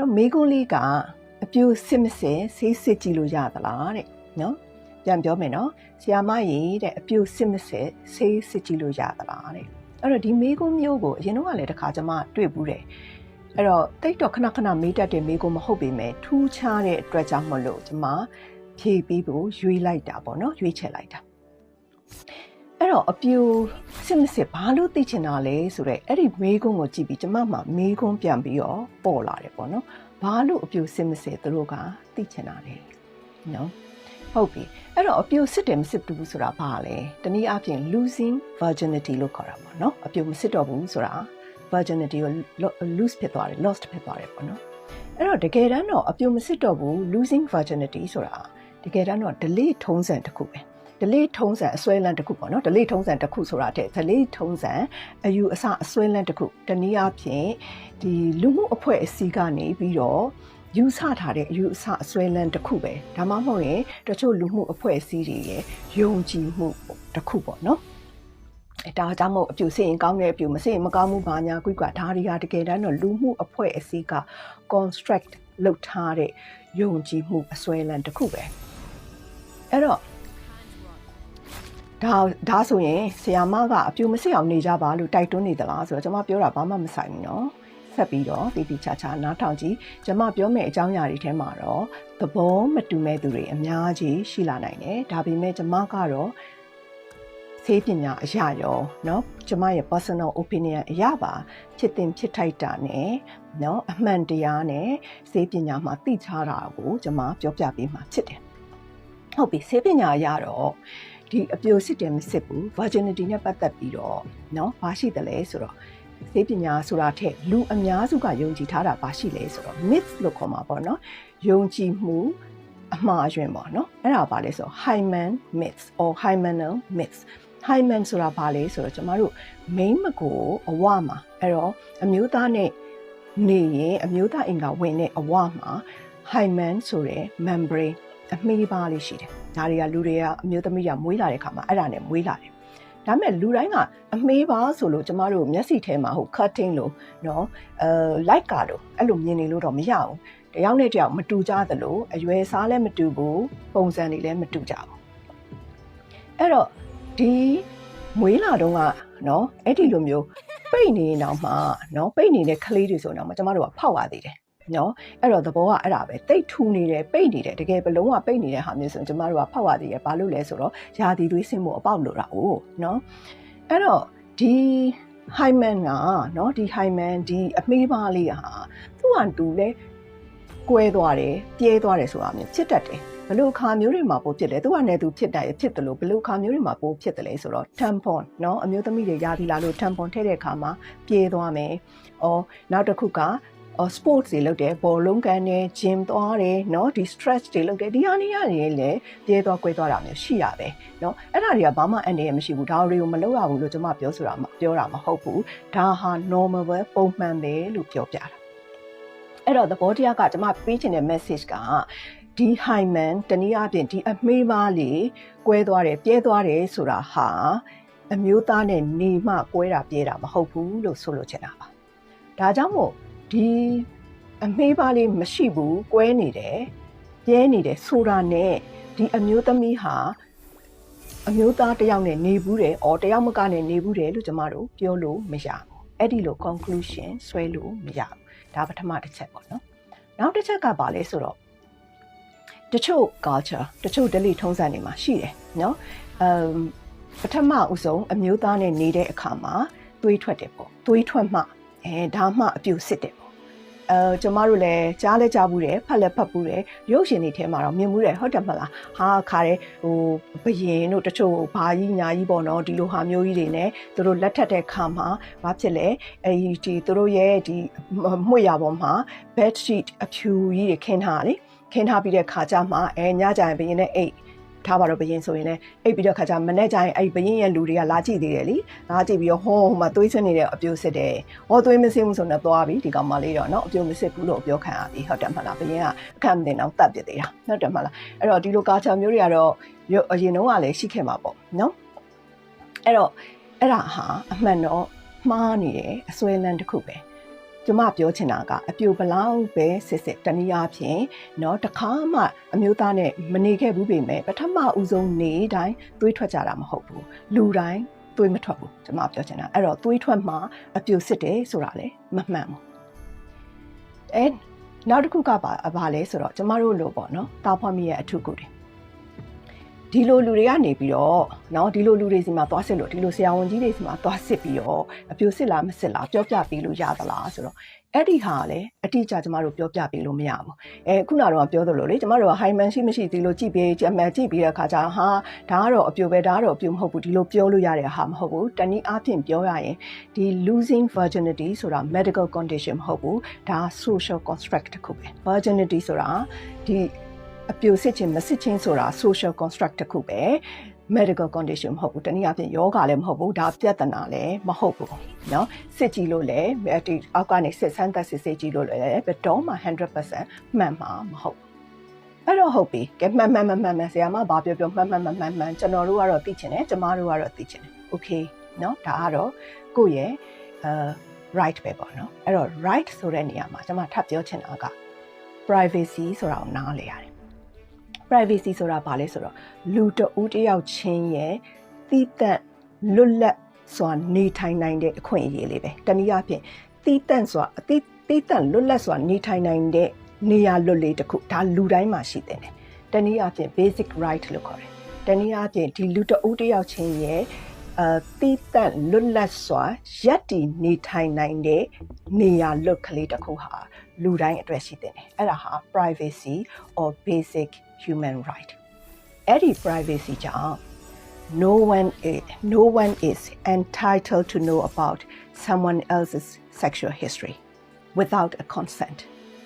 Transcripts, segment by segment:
တော့မေကွန်းလေးကအပြူစစ်မစစ်ဆေးစစ်ကြည့်လို့ရသလားတဲ့နော်ပြန်ပြောမယ်နော်ဆရာမကြီးတဲ့အပြူစစ်မစစ်ဆေးစစ်ကြည့်လို့ရသလားတဲ့အဲ့တော့ဒီမေကွန်းမျိုးကိုအရင်တော့ကလည်းတစ်ခါကျွန်မတွေ့ဘူးတယ်အဲ့တော့တိတ်တော့ခဏခဏမေးတတ်တဲ့မေကွန်းမဟုတ်ပေမဲ့ထူးခြားတဲ့အတွက်ကြောင့်မလို့ကျွန်မဖြည့်ပြီးဖို့ရွေးလိုက်တာပေါ့နော်ရွေးချယ်လိုက်တာ အဲ့တော့အပြူစစ်မစစ်ဘာလို့သိချင်တာလဲဆိုတော့အဲ့ဒီမေကွန်းကိုကြည့်ပြီးကျွန်မမှမေကွန်းပြန်ပြီးတော့ပေါ်လာတယ်ပေါ့နော်ဘာလို့အပြိုစစ်မစစ်သူတို့ကသိချင်တာလဲနော်ဟုတ်ပြီအဲ့တော့အပြိုစစ်တယ်မစစ်ဘူးဆိုတာဘာလဲတနည်းအားဖြင့် losing virginity လို့ခေါ်တာပေါ့နော်အပြိုမစစ်တော့ဘူးဆိုတာ virginity ကို lose ဖြစ်သွားတယ် lost ဖြစ်သွားတယ်ပေါ့နော်အဲ့တော့တကယ်တမ်းတော့အပြိုမစစ်တော့ဘူး losing virginity ဆိုတာတကယ်တမ်းတော့ delay ထုံးစံတစ်ခုပဲ delay ထုံးစံအစွဲလန်းတစ်ခုပေါ့နော် delay ထုံးစံတစ်ခုဆိုတာတဲ့ delay ထုံးစံအယူအဆအစွဲလန်းတစ်ခုတနည်းအားဖြင့်ဒီလူမှုအဖွဲ့အစည်းကနေပြီးတော့ယူဆထားတဲ့အယူအဆအစွဲလန်းတစ်ခုပဲဒါမှမဟုတ်ရင်တချို့လူမှုအဖွဲ့အစည်းတွေရဲ့ယုံကြည်မှုတစ်ခုပေါ့နော်အဲဒါကြောင့်မို့အပြူစင်ရင်ကောင်းတဲ့အပြူမစင်ရင်မကောင်းဘူးဘာညာကွိကွာဒါတွေကတကယ်တမ်းတော့လူမှုအဖွဲ့အစည်းက construct လုပ်ထားတဲ့ယုံကြည်မှုအစွဲလန်းတစ်ခုပဲအဲ့တော့ ဒါဒါဆိုရင်ဆီယာမကအပြူမစစ်အောင်နေကြပါလို့တိုက်တွန်းနေသလားဆိုတော့ကျွန်မပြောတာဘာမှမဆိုင်ဘူးเนาะဆက်ပြီးတော့တီတီချာချာနားထောင်ကြည့်ကျွန်မပြောမယ့်အကြောင်းအရာတွေထဲမှာတော့သဘောမတူမဲ့သူတွေအများကြီးရှိလာနိုင်တယ်ဒါပေမဲ့ကျွန်မကတော့ဆေးပညာအရာရောเนาะကျွန်မရဲ့ personal opinion အရာပါဖြစ်တင်ဖြစ်ထိုက်တာ ਨੇ เนาะအမှန်တရားနဲ့ဆေးပညာမှာသိချတာကိုကျွန်မပြောပြပေးမှာဖြစ်တယ်ဟုတ်ပြီဆေးပညာအရာတော့ ဒီအပြိုစစ်တယ်မစစ်ဘူး virginity နဲ့ပတ်သက်ပြီးတော့เนาะဘာရှိတယ်လဲဆိုတော့စေပညာဆိုတာထက်လူအများစုကယုံကြည်ထားတာပါရှိလဲဆိုတော့ myth လို့ခေါ်မှာပေါ့နော်ယုံကြည်မှုအမှားအယွင်းပေါ့နော်အဲ့ဒါပါလဲဆိုတော့ Hyman myths or Hymanal myths Hyman ဆိုတာဘာလဲဆိုတော့ကျမတို့ main မကိုအဝမှာအဲ့တော့အမျိုးသားနဲ့နေရင်အမျိုးသားအင်္ဂါဝင်တဲ့အဝမှာ Hyman ဆိုတဲ့ membrane အမေးပါလေးရှိတယ် ဒါတွေကလူတွေကအမျိုးသမီးကမွေးလာတဲ့ခါမှာအဲ့ဒါနဲ့မွေးလာတယ်ဒါပေမဲ့လူတိုင်းကအမေးပါဆိုလို့ကျမတို့မျက်စိထဲမှာဟို cutting လို့နော်အဲ light ကလို့အဲ့လိုမြင်နေလို့တော့မရဘူးတယောက်နဲ့တယောက်မတူကြသလိုအရွယ်စားလည်းမတူဘူးပုံစံတွေလည်းမတူကြဘူးအဲ့တော့ဒီမွေးလာတော့ကနော်အဲ့ဒီလိုမျိုးပိတ်နေနေတော့မှနော်ပိတ်နေတဲ့ကလေးတွေဆိုတော့မကျမတို့ကဖောက်ရသေးတယ် နော်အဲ့တော့သဘောကအဲ့ဒါပဲတိတ်ထူနေတယ်ပိတ်နေတယ်တကယ်ဘလုံးကပိတ်နေတဲ့ဟာမျိုးဆိုရင်ကျမတို့ကဖောက်ရသေးတယ်ဘာလို့လဲဆိုတော့ယာတီသွေးဆင်းမှုအပေါက်လို့တာ哦နော်အဲ့တော့ဒီ hyman ကနော်ဒီ hyman ဒီအမေးပါလေးဟာသူ့ဟာတူလဲကွဲသွားတယ်ပြဲသွားတယ်ဆိုတာမျိုးဖြစ်တတ်တယ်ဘလို့ခါမျိုးတွေမှာပိုဖြစ်လဲသူကလည်းသူဖြစ်တယ်ဖြစ်တယ်လို့ဘလို့ခါမျိုးတွေမှာပိုဖြစ်တယ်လဲဆိုတော့ tampon เนาะအမျိုးသမီးတွေယာတီလာလို့ tampon ထည့်တဲ့အခါမှာပြေးသွားမယ်။အော်နောက်တစ်ခုက sports တွေလုပ်တယ်ဘောလုံးကန်တယ် gym သွားတယ်เนาะဒီ stretch တွေလုပ်တယ်ဒီဟာနေရတယ်လေပြဲသွားကွဲသွားတာမျိုးရှိရပဲเนาะအဲ့ဒါတွေကဘာမှအန်တယ်မရှိဘူးဒါတွေကိုမလုပ်ရဘူးလို့ကျွန်မပြောဆိုတာပြောတာမဟုတ်ဘူးဒါဟာ normal ပဲပုံမှန်ပဲလို့ပြောပြတာအဲ့တော့သဘောတရားကကျွန်မပေးချင်တဲ့ message ကဒီ hyman တနည်းအားဖြင့်ဒီအမေးပါးလေးကွဲသွားတယ်ပြဲသွားတယ်ဆိုတာဟာအမျိုးသားနဲ့နေမှကွဲတာပြဲတာမဟုတ်ဘူးလို့ဆိုလိုချင်တာပါဒါကြောင့်မို့ ဒီအမေးပါလေးမရှိဘူးကွဲနေတယ်ပြဲနေတယ်ဆိုတာနဲ့ဒီအမျိုးသမီးဟာအမျိုးသားတယောက်နဲ့နေဘူးတယ်အော်တယောက်မကနဲ့နေဘူးတယ်လို့ကျမတို့ပြောလို့မရဘူးအဲ့ဒီလို conclusion ဆွဲလို့မရဘူးဒါပထမတစ်ချက်ပေါ့နော်နောက်တစ်ချက်ကပါလဲဆိုတော့တချို့ culture တချို့ daily ထုံးစံတွေမှာရှိတယ်နော်အမ်ပထမဦးဆုံးအမျိုးသားနဲ့နေတဲ့အခါမှာသွေးထွက်တယ်ပေါ့သွေးထွက်မှ အဲဒါမှအပြူစစ်တယ်ပေါ့အဲကျမတို့လည်းကြားလဲကြားဘူးတယ်ဖတ်လဲဖတ်ဘူးတယ်ရုပ်ရှင်တွေထဲမှာတော့မြင်မှုတယ်ဟုတ်တယ်မလားဟာခါတယ်ဟိုဘယင်တို့တချို့ဘာကြီးညာကြီးပေါ့နော်ဒီလိုဟာမျိုးကြီးတွေ ਨੇ သူတို့လက်ထက်တဲ့ခါမှာဘာဖြစ်လဲအဲဒီသူတို့ရဲ့ဒီမှုရပေါ်မှာ bed sheet အဖြူကြီးတွေခင်းထားတယ်ခင်းထားပြီးတဲ့ခါကျမှအဲညကြရင်ဘယင်နဲ့အိတ် ထားပါတော့ဘရင်ဆိုရင်လည်းအိပ်ပြီးတော့ခါကျမနေ့ကျရင်အဲ့ဘရင်ရဲ့လူတွေကလာကြည့်သေးတယ်လीလာကြည့်ပြီးတော့ဟောဟိုမှာသွေးဆွနေတဲ့အပြိုးစစ်တယ်ဟောသွေးမစစ်ဘူးဆိုတော့သွားပြီဒီကောင်မလေးတော့เนาะအပြိုးမစစ်ဘူးလို့ပြောခံရပြီဟုတ်တယ်မလားဘရင်ကအခက်မတင်တော့တတ်ပြသေးတာဟုတ်တယ်မလားအဲ့တော့ဒီလိုကာချာမျိုးတွေကတော့အရင်တုန်းကလည်းရှိခဲ့မှာပေါ့เนาะအဲ့တော့အဲ့ဒါဟာအမှန်တော့မှားနေတယ်အစွဲလန်းတစ်ခုပဲ ကျမပြောချင်တာကအပြိုဘလောက်ပဲစစ်စစ်တနည်းအားဖြင့်เนาะတခါမှအမျိုးသားနဲ့မနေခဲ့ဘူးပေမဲ့ပထမဦးဆုံးနေတိုင်းတွေးထွက်ကြတာမဟုတ်ဘူးလူတိုင်းတွေးမထွက်ဘူးကျမပြောချင်တာအဲ့တော့တွေးထွက်မှအပြိုစစ်တယ်ဆိုတာလေမမှန်ဘူးအဲနောက်တစ်ခုကပါဘာလဲဆိုတော့ကျမတို့လို့ပေါ့နော်တာဖွားမိရဲ့အထုကုတွေ ဒီလိုလူတွေကနေပြီးတော့နော်ဒီလိုလူတွေစီမှာသွားစစ်လို့ဒီလိုဆရာဝန်ကြီးတွေစီမှာသွားစစ်ပြီးတော့အပြိုစစ်လားမစစ်လားပြောပြပေးလို့ရသလားဆိုတော့အဲ့ဒီဟာလည်းအတိအကျကျမတို့ပြောပြပေးလို့မရဘူးအဲခုနကတော့ပြောသလိုလေကျမတို့က high man ရှိမရှိဒီလိုကြည့်ပြီးကျမကြည့်ပြီးတဲ့အခါကျဟာဒါကတော့အပြိုပဲဒါကတော့အပြိုမဟုတ်ဘူးဒီလိုပြောလို့ရတဲ့ဟာမဟုတ်ဘူးတနည်းအားဖြင့်ပြောရရင်ဒီ losing virginity ဆိုတာ medical condition မဟုတ်ဘူးဒါ social construct တစ်ခုပဲ virginity ဆိုတာဒီ အပြိုစစ်ခြင်းမစစ်ခြင်းဆိုတာ social construct တစ်ခုပဲ medical condition မဟုတ်ဘူးတနည်းအားဖြင့်ယောဂလည်းမဟုတ်ဘူးဒါပြဿနာလည်းမဟုတ်ဘူးเนาะစစ်ကြည့်လို့လည်းဒီအောက်ကနေစစ်ဆန်းသက်စစ်စစ်ကြည့်လို့လည်းဘယ်တော့မှ100%မှန်မှာမဟုတ်ဘူးအဲ့တော့ဟုတ်ပြီကဲမှန်မှန်မှန်မှန်မှန်ဆရာမဘာပြောပြောမှန်မှန်မှန်မှန်မှန်ကျွန်တော်တို့ကတော့သိချင်တယ်ကျမတို့ကတော့သိချင်တယ် okay เนาะဒါကတော့ကိုယ့်ရဲ့အဲ right ပဲပေါ့နော်အဲ့တော့ right ဆိုတဲ့နေရာမှာကျွန်မထပ်ပြောချင်တာက privacy ဆိုတာကိုနားလေရတယ် ် privacy ဆိုတာဘာလဲဆိုတော့လူတဦးတစ်ယောက်ချင်းရဲ့တိသက်လွတ်လပ်စွာနေထိုင်နိုင်တဲ့အခွင့်အရေးလေးပဲတနည်းအားဖြင့်တိသက်စွာအတိတိသက်လွတ်လပ်စွာနေထိုင်နိုင်တဲ့နေရာလွတ်လေးတစ်ခုဒါလူတိုင်းမှာရှိတယ်တနည်းအားဖြင့် basic right လို့ခေါ်တယ်တနည်းအားဖြင့်ဒီလူတဦးတစ်ယောက်ချင်းရဲ့အတိသက်လွတ်လပ်စွာရက်တည်နေထိုင်နိုင်တဲ့နေရာလွတ်ကလေးတစ်ခုဟာလူတိုင်းအတွက်ရှိတဲ့အဲ့ဒါဟာ privacy or basic human right အဲ့ဒီ privacy ကြောင့် no one is, no one is entitled to know about someone else's sexual history without a consent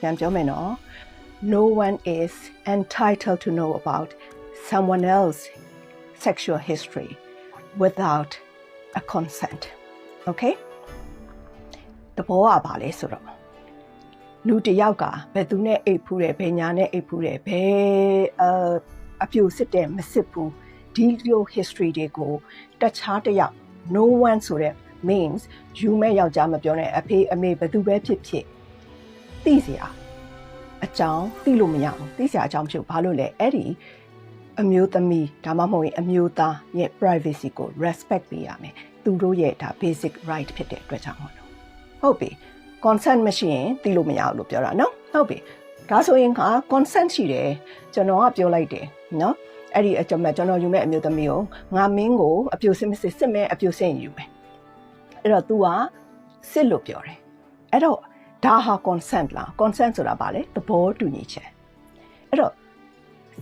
ပြန်ပြောမယ်နော် no one is entitled to know about someone else's sexual history without a consent okay တဘောကဘာလဲဆိုတော့ လူတစ်ယောက်ကဘယ်သူနဲ့အိတ်ဖူးတယ်ဘယ်ညာနဲ့အိတ်ဖူးတယ်ဘယ်အအပြိုစစ်တယ်မစစ်ဘူးဒီလို history တွေကိုတခြားတစ်ယောက် no one ဆိုတဲ့ means ယူမဲ့ယောက်ျားမပြောနဲ့အဖေအမေဘယ်သူပဲဖြစ်ဖြစ်သိစရာအကြောင်းသိလို့မရဘူးသိစရာအကြောင်းမရှိဘူးဘာလို့လဲအဲ့ဒီအမျိုးသမီးဒါမှမဟုတ်ရင်အမျိုးသားရဲ့ privacy ကို respect ပေးရမယ်သူတို့ရဲ့ဒါ basic right ဖြစ်တဲ့အတွက်ကြောင့်မလို့ဟုတ်ပြီ consent မရှိရင်သိလို့မရဘူးလို့ပြောတာနော်ဟုတ်ပြီဒါဆိုရင်က consent ရှိတယ်ကျွန်တော်ကပြောလိုက်တယ်နော်အဲ့ဒီအကျွန်မကျွန်တော်ယူမဲ့အမျိုးသမီးကိုငါမင်းကိုအပြိုစစ်မစစ်စစ်မဲ့အပြိုစစ်ရင်ယူမယ်အဲ့တော့ तू ကစစ်လို့ပြောတယ်အဲ့တော့ဒါဟာ consent လား consent ဆိုတာဘာလဲသဘောတူညီချက်အဲ့တော့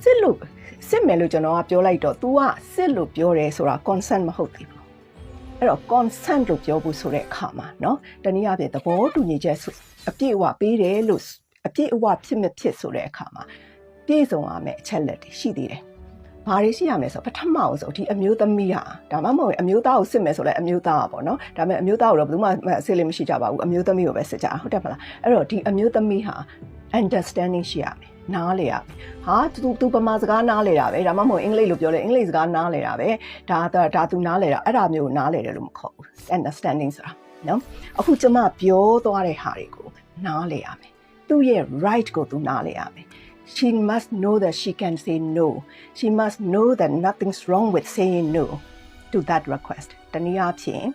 စစ်လို့စစ်မယ်လို့ကျွန်တော်ကပြောလိုက်တော့ तू ကစစ်လို့ပြောတယ်ဆိုတာ consent မဟုတ်သေးဘူး အဲ့တော့ consent လို့ပြောဖို့ဆိုတဲ့အခါမှာเนาะတနည်းအားဖြင့်သဘောတူညီချက်အပြည့်အဝပေးတယ်လို့အပြည့်အဝဖြစ်မဖြစ်ဆိုတဲ့အခါမှာပြည့်စုံရမယ့်အချက်လက်တွေရှိသေးတယ်။ဘာတွေရှိရမလဲဆိုပထမအောင်ဆိုဒီအမျိုးသမီးဟာဒါမှမဟုတ်အမျိုးသားကိုစစ်မယ်ဆိုလဲအမျိုးသားပါပေါ့နော်။ဒါပေမဲ့အမျိုးသားကိုတော့ဘယ်သူမှအစစ်လေးမရှိကြပါဘူး။အမျိုးသမီးကိုပဲစစ်ကြဟုတ်တယ်မလား။အဲ့တော့ဒီအမျိုးသမီးဟာ understanding ရှိရမယ်။ နားလေရမယ်။ဟာသူသူပမာစကားနားလေတာပဲ။ဒါမှမဟုတ်အင်္ဂလိပ်လိုပြောလဲအင်္ဂလိပ်စကားနားလေတာပဲ။ဒါဒါသူနားလေတာအဲ့ဒါမျိုးနားလေတယ်လို့မခေါ်ဘူး။ understanding ဆိုတာနော်။အခုကျမပြောသွားတဲ့ဟာတွေကိုနားလေရမယ်။သူ့ရဲ့ right ကိုသူနားလေရမယ် she must know that she can say no she must know that nothing's wrong with saying no to that request တနည်းအားဖြင့်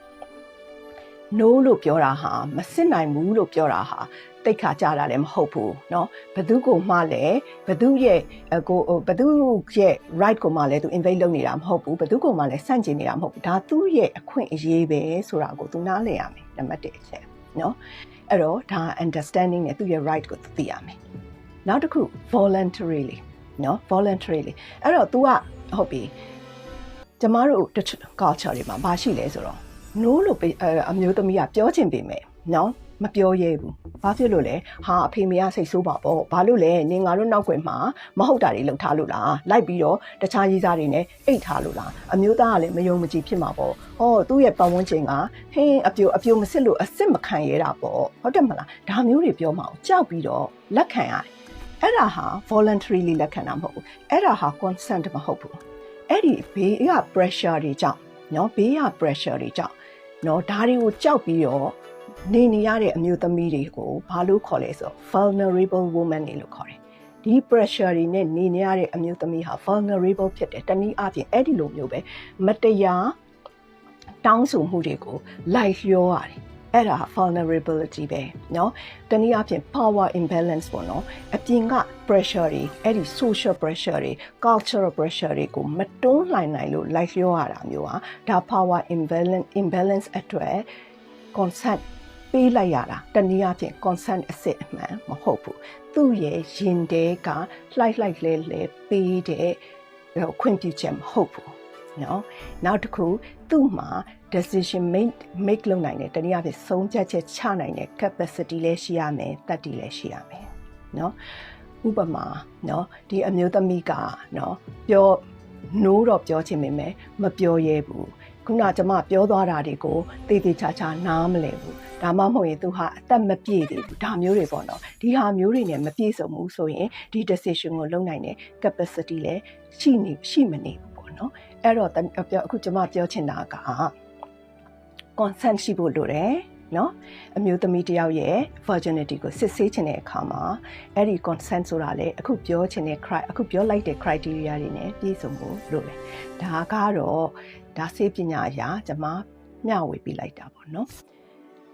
no လို့ပြောတာဟာမစစ်နိုင်ဘူးလို့ပြောတာဟာ တိတ်ခါကြတာလည်းမဟုတ်ဘူးเนาะဘသူကိုမှလည်းဘသူရဲ့ကိုဘသူရဲ့ right ကိုမှလည်းသူ invade လုပ်နေတာမဟုတ်ဘူးဘသူကိုမှလည်းစန့်ကျင်နေတာမဟုတ်ဘူးဒါသူ့ရဲ့အခွင့်အရေးပဲဆိုတာကိုသူနားလည်ရမယ်နံပါတ်1အချက်เนาะအဲ့တော့ဒါ understanding နဲ့သူ့ရဲ့ right ကိုသူသိရမယ်နောက်တစ်ခု voluntarily เนาะ voluntarily အဲ့တော့ तू ကဟုတ်ပြီကျမတို့ culture တွေမှာဘာရှိလဲဆိုတော့ no လို့အမျိုးသမီးကပြောချင်ပေမဲ့เนาะ မပြောရဲဘူး။ဘာဖြစ်လို့လဲ။ဟာအဖေမေကစိတ်ဆိုးပါပေါ့။ဘာလို့လဲ။နင်ငါတို့နောက်ွယ်မှာမဟုတ်တာတွေလုပ်ထားလို့လား။လိုက်ပြီးတော့တခြားရေးစားတွေနဲ့အိတ်ထားလို့လား။အမျိုးသားကလည်းမယုံမကြည်ဖြစ်မှာပေါ့။ဟောသူ့ရဲ့ပတ်ဝန်းကျင်ကဟင်းအပြိုအပြိုမစစ်လို့အစ်စ်မခံရတာပေါ့။ဟုတ်တယ်မလား။ဒါမျိုးတွေပြောမှအောင်ကြောက်ပြီးတော့လက်ခံရတယ်။အဲ့ဒါဟာ voluntarily လက်ခံတာမဟုတ်ဘူး။အဲ့ဒါဟာ consent မဟုတ်ဘူး။အဲ့ဒီဘေးက pressure တွေကြောင့်နော်ဘေးက pressure တွေကြောင့်နော်ဒါတွေကိုကြောက်ပြီးတော့ နေနေရတဲ့အမျိုးသမီးတွေကိုဘာလို့ခေါ်လဲဆိုတော့ vulnerable woman တွေလို့ခေါ်တယ်ဒီ pressure တွေနဲ့နေနေရတဲ့အမျိုးသမီးဟာ vulnerable ဖြစ်တယ်တနည်းအားဖြင့်အဲ့ဒီလိုမျိုးပဲမတရားတောင်းဆိုမှုတွေကိုလိုက်လျောရတယ်အဲ့ဒါ vulnerability ပဲเนาะတနည်းအားဖြင့် power imbalance ပေါ့နော်အပြင်က pressure တွေအဲ့ဒီ social pressure တွေ cultural pressure တွေကိုမတွန်းလှန်နိုင်လို့လိုက်လျောရတာမျိုးဟာဒါ power imbalance imbalance အတွက် consent ပေးလိုက်ရတာတနည်းအားဖြင့် consent အစစ်အမှန်မဟုတ်ဘူးသူ့ရဲ့ရင်တဲကလှိုက်လိုက်လဲလဲပေးတဲ့ခွင့်ပြုချက်မဟုတ်ဘူးနော်နောက်တစ်ခုသူ့မှာ decision make make လုပ်နိုင်တယ်တနည်းအားဖြင့်ဆုံးဖြတ်ချက်ချနိုင်တဲ့ capacity လည်းရှိရမယ်တတ်တည်လည်းရှိရမယ်နော်ဥပမာနော်ဒီအမျိုးသမီးကနော်ပြော no တော့ပြောချင်ပေမဲ့မပြောရဲဘူး ခုနကျမပြောသွားတာတွေကိုတေးသေးချာချာနားမလဲဘူးဒါမှမဟုတ်ရင်သူဟာအသက်မပြည့်သေးဘူးဒါမျိုးတွေပေါ့နော်ဒီဟာမျိုးတွေနဲ့မပြည့်စုံဘူးဆိုရင်ဒီ decision ကိုလုပ်နိုင်တဲ့ capacity လည်းရှိနေရှိမနေဘူးပေါ့နော်အဲ့တော့ပြောအခုကျမပြောချင်တာက consent ရှိဖို့လိုတယ်နော်အမျိုးသမီးတစ်ယောက်ရဲ့ virginity ကိုစစ်ဆေးခြင်းတဲ့အခါမှာအဲ့ဒီ consent ဆိုတာလေအခုပြောခြင်းတဲ့ cry အခုပြောလိုက်တဲ့ criteria တွေနဲ့ပြည့်စုံဖို့လိုတယ်ဒါကတော့ ဒါစေပညာအရာကျွန်မမျှဝေပေးလိုက်တာပေါ့နော်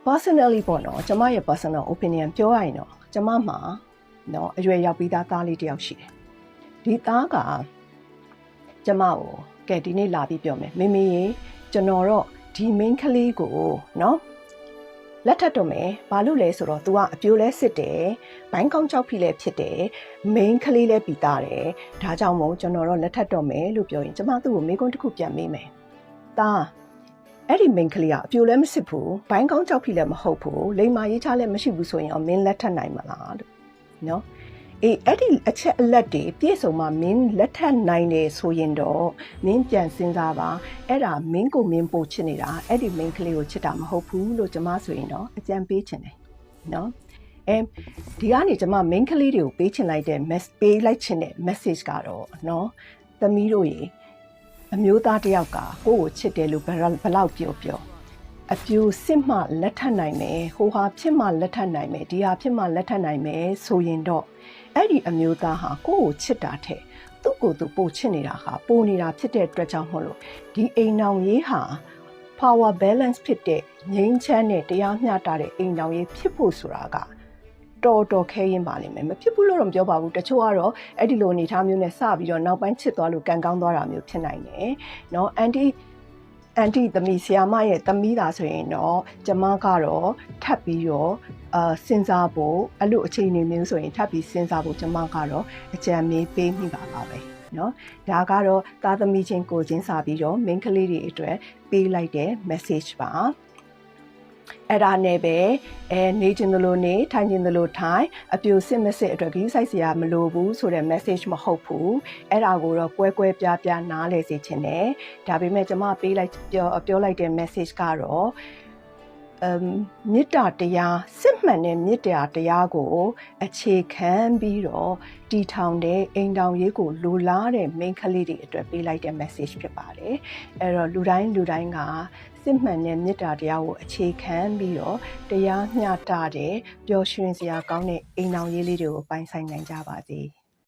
personally ပေါ့နော်ကျွန်မရဲ့ personal opinion ပြောရရင်တော့ကျွန်မမှာနော်အရွယ်ရောက်ပြီးသားသားလေးတစ်ယောက်ရှိတယ်ဒီသားကကျွန်မကိုကဲဒီနေ့လာပြီးပြောမယ်မေမေရေကျွန်တော်တော့ဒီ main ကလေးကိုနော်လက်ထပ်တော့မယ်ဘာလို့လဲဆိုတော့ तू ကအပြိုလဲစစ်တယ်ဘိုင်းကောင်းကြောက်ဖိလဲဖြစ်တယ် main ကလေးလဲပြီးသားတယ်ဒါကြောင့်မို့ကျွန်တော်တော့လက်ထပ်တော့မယ်လို့ပြောရင်ကျွန်မသူ့ကိုမေးခွန်းတစ်ခုပြန်မေးမယ် တာအဲ့ဒီ main ကလေးကအပြိုလဲမစစ်ဘူးဘိုင်းကောင်းကြောက်ဖိလဲမဟုတ်ဘူးလိမ္မာရေးချလဲမရှိဘူးဆိုရင်အောင်မင်းလက်ထပ်နိုင်မလားလို့နော်အေးအဲ့ဒီအချက်အလက်တွေပြည့်စုံမှမင်းလက်ထပ်နိုင်တယ်ဆိုရင်တော့မင်းပြန်စဉ်းစားပါအဲ့ဒါမင်းကိုမင်းပို့ချစ်နေတာအဲ့ဒီ main ကလေးကိုချစ်တာမဟုတ်ဘူးလို့ကျွန်မဆိုရင်တော့အကြံပေးချင်တယ်နော်အဲဒီကနေကျွန်မ main ကလေးတွေကိုပေးချင်လိုက်တဲ့ mess ပေးလိုက်ချင်တဲ့ message ကတော့နော်သမီးတို့ရေ အမျိုးသားတစ်ယောက်ကကိုယ့်ကိုချစ်တယ်လို့ဘယ်လောက်ပြောပြောအပြူစစ်မှလက်ထပ်နိုင်မယ်ဟိုဟာဖြစ်မှလက်ထပ်နိုင်မယ်ဒီဟာဖြစ်မှလက်ထပ်နိုင်မယ်ဆိုရင်တော့အဲ့ဒီအမျိုးသားဟာကိုယ့်ကိုချစ်တာထက်သူ့ကိုယ်သူပိုချစ်နေတာဟာပိုနေတာဖြစ်တဲ့အတွက်ကြောင့်မို့လို့ဒီအိမ်နောင်ရေးဟာ power balance ဖြစ်တဲ့ငြိမ်းချမ်းတဲ့တရားမျှတတဲ့အိမ်နောင်ရေးဖြစ်ဖို့ဆိုတာက တော်တော်ခဲရင်ပါလိမ့်မယ်မဖြစ်ဘူးလို့တော့မပြောပါဘူးတချို့ကတော့အဲ့ဒီလိုအနေထားမျိုးနဲ့စပြီးတော့နောက်ပိုင်းချစ်သွားလို့ကန်ကောင်းသွားတာမျိုးဖြစ်နိုင်တယ်เนาะအန်တီအန်တီသမီးဆီယာမရဲ့သမီးသာဆိုရင်တော့ကျမကတော့ထပ်ပြီးတော့အာစဉ်းစားဖို့အဲ့လိုအခြေအနေမျိုးဆိုရင်ထပ်ပြီးစဉ်းစားဖို့ကျမကတော့အကြံမေးပေးမိပါပါပဲเนาะဒါကတော့သားသမီးချင်းကိုချင်းစာပြီးတော့ main ကလေးတွေအတွက်ပေးလိုက်တဲ့ message ပါ အဲ့ဒါနဲ့ပဲအဲနေကျင်သလိုနေထိုင်ကျင်သလိုထိုင်အပြိုစစ်မစစ်အတွက်ဂရုစိုက်စရာမလိုဘူးဆိုတဲ့ message မဟုတ်ဘူးအဲ့ဒါကိုတော့ကွဲကွဲပြားပြားနားလည်စေချင်တယ်ဒါပေမဲ့ကျွန်မပေးလိုက်ပြောပြောလိုက်တဲ့ message ကတော့အမ်မေတ္တာတရားစစ်မှန်တဲ့မေတ္တာတရားကို အခြေခံပြီးတော့တည်ထောင်တဲ့အိမ်တောင်ရေးကိုလိုလားတဲ့ main ကလေးတွေအတွက်ပေးလိုက်တဲ့ message ဖြစ်ပါတယ်အဲ့တော့လူတိုင်းလူတိုင်းက စစ်မှန်တဲ့မေတ္တာတရားကိုအခြေခံပြီးတော့တရားမျှတတဲ့ပျော်ရွှင်စရာကောင်းတဲ့အိမ်တောင်ရေးလေးတွေကိုပိုင်ဆိုင်နိုင်ကြပါစေ။